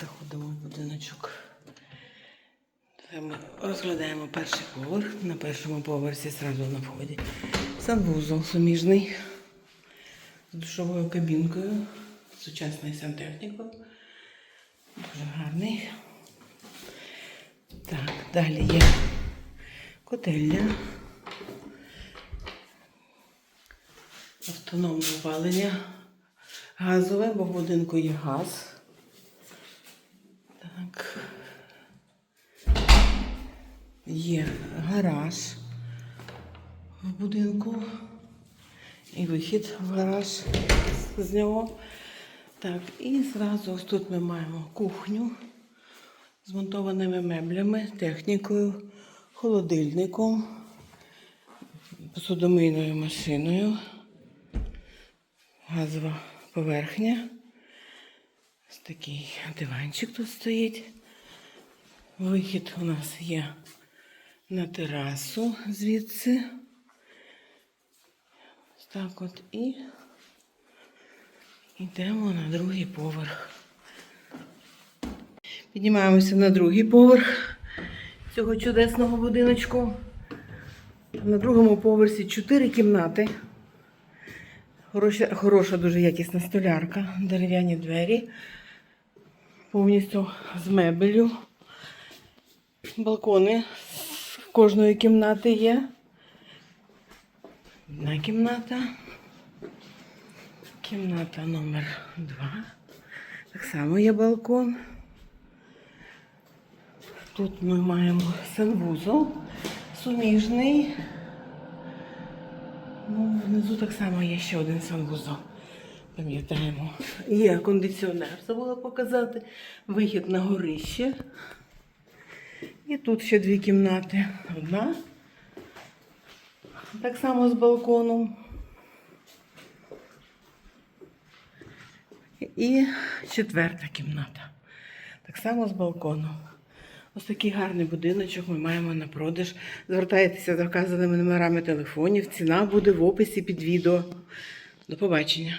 Заходимо в будиночок. Ми розглядаємо перший поверх. На першому поверсі одразу на вході. Санвузол суміжний з душовою кабінкою, сучасною сантехнікою. Дуже гарний. Так, далі є котельня. Автономне опалення газове, бо в будинку є газ. Так. Є гараж в будинку. І вихід в гараж з нього. Так, і зразу ось тут ми маємо кухню з монтованими меблями, технікою, холодильником, посудомийною машиною, газова поверхня. Ось такий диванчик тут стоїть. Вихід у нас є на терасу звідси. Ось так от і йдемо на другий поверх. Піднімаємося на другий поверх цього чудесного будиночку. На другому поверсі чотири кімнати. Хороша, хороша дуже якісна столярка, дерев'яні двері, повністю з мебелю. Балкони з кожної кімнати є. Одна кімната. Кімната номер два. Так само є балкон. Тут ми маємо санвузол суміжний. Внизу так само є ще один санвузол. Пам'ятаємо. Є кондиціонер, забула показати. Вихід на горище. І тут ще дві кімнати. Одна. Так само з балконом. І четверта кімната. Так само з балконом. Ось такий гарний будиночок ми маємо на продаж. Звертайтеся за вказаними номерами телефонів. Ціна буде в описі під відео. До побачення.